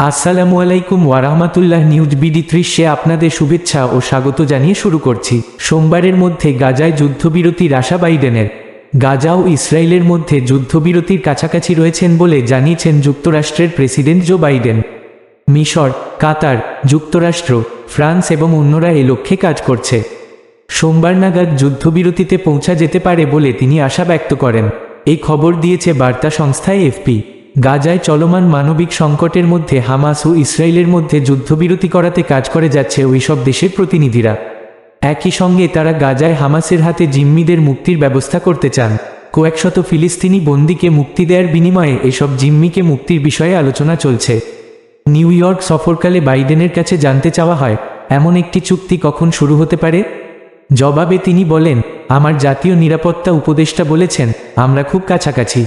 আসসালামু আলাইকুম ওয়ারাহমাতুল্লাহ news BD ত্রিশে আপনাদের শুভেচ্ছা ও স্বাগত জানিয়ে শুরু করছি। সোমবারের মধ্যে গাজায় যুদ্ধবিরতির আশা বাইডেনের। গাজা ও ইসরায়েলের মধ্যে যুদ্ধবিরতির কাছাকাছি রয়েছেন বলে জানিয়েছেন যুক্তরাষ্ট্রের প্রেসিডেন্ট জো বাইডেন। মিশর, কাতার, যুক্তরাষ্ট্র, ফ্রান্স এবং অন্যরা এ লক্ষ্যে কাজ করছে। সোমবার নাগাদ যুদ্ধবিরতিতে পৌঁছা যেতে পারে বলে তিনি আশা ব্যক্ত করেন। এই খবর দিয়েছে বার্তা সংস্থা এফপি। গাজায় চলমান মানবিক সংকটের মধ্যে হামাস ও ইসরায়েলের মধ্যে যুদ্ধবিরতি করাতে কাজ করে যাচ্ছে ওইসব দেশের প্রতিনিধিরা। একই সঙ্গে তারা গাজায় হামাসের হাতে জিম্মিদের মুক্তির ব্যবস্থা করতে চান। কয়েকশত ফিলিস্তিনি বন্দিকে মুক্তি দেওয়ার বিনিময়ে এসব জিম্মিকে মুক্তির বিষয়ে আলোচনা চলছে। নিউ ইয়র্ক সফরকালে বাইডেনের কাছে জানতে চাওয়া হয়, এমন একটি চুক্তি কখন শুরু হতে পারে? জবাবে তিনি বলেন, আমার জাতীয় নিরাপত্তা উপদেষ্টা বলেছেন, আমরা খুব কাছাকাছি।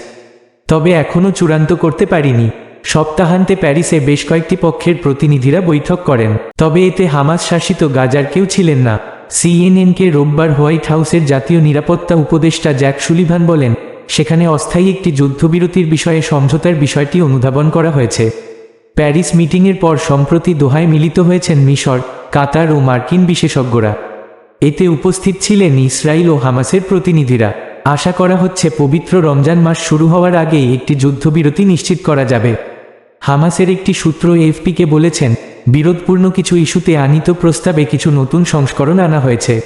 তবে এখনও চূড়ান্ত করতে পারিনি। সপ্তাহান্তে প্যারিসে বেশ কয়েকটি পক্ষের প্রতিনিধিরা বৈঠক করেন। তবে এতে হামাস শাসিত গাজার কেউ ছিলেন না। সিএনএনকে রোববার হোয়াইট হাউসের জাতীয় নিরাপত্তা উপদেষ্টা জ্যাক সুলিভান বলেন, সেখানে অস্থায়ী একটি যুদ্ধবিরতির বিষয়ে সমঝোতার বিষয়টি অনুধাবন করা হয়েছে। প্যারিস মিটিংয়ের পর সম্প্রতি দোহায় মিলিত হয়েছেন মিশর, কাতার ও মার্কিন বিশেষজ্ঞরা। এতে উপস্থিত ছিলেন ইসরায়েল ও হামাসের প্রতিনিধিরা। আশা করা হচ্ছে পবিত্র রমজান মাস শুরু হওয়ার আগেই একটি যুদ্ধবিরতি নিশ্চিত করা যাবে। হামাসের একটি সূত্র এফপিকে বলেছেন, বিরোধপূর্ণ কিছু ইস্যুতে আনিত প্রস্তাবে কিছু নতুন সংস্করণ আনা হয়েছে।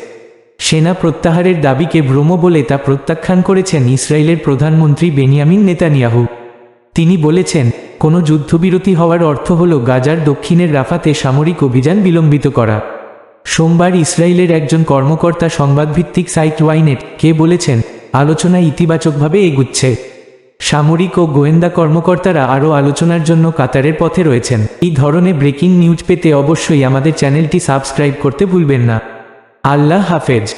সেনা প্রত্যাহারের দাবিকে ভ্রম বলে তা প্রত্যাখ্যান করেছেন ইসরায়েলের প্রধানমন্ত্রী বেনিয়ামিন নেতানিয়াহু। তিনি বলেছেন, কোনো যুদ্ধবিরতি হওয়ার অর্থ হল গাজার দক্ষিণের রাফাতে সামরিক অভিযান বিলম্বিত করা। সোমবার ইসরায়েলের একজন কর্মকর্তা সংবাদভিত্তিক সাইট ওয়াইনেট কে বলেছেন আলোচনা ইতিবাচকভাবে এগুচ্ছে। সামরিক ও গোয়েন্দা কর্মকর্তারা আরও আলোচনার জন্য কাতারের পথে রয়েছেন। এই ধরনের ব্রেকিং নিউজ পেতে অবশ্যই আমাদের চ্যানেলটি সাবস্ক্রাইব করতে ভুলবেন না। আল্লাহ হাফেজ।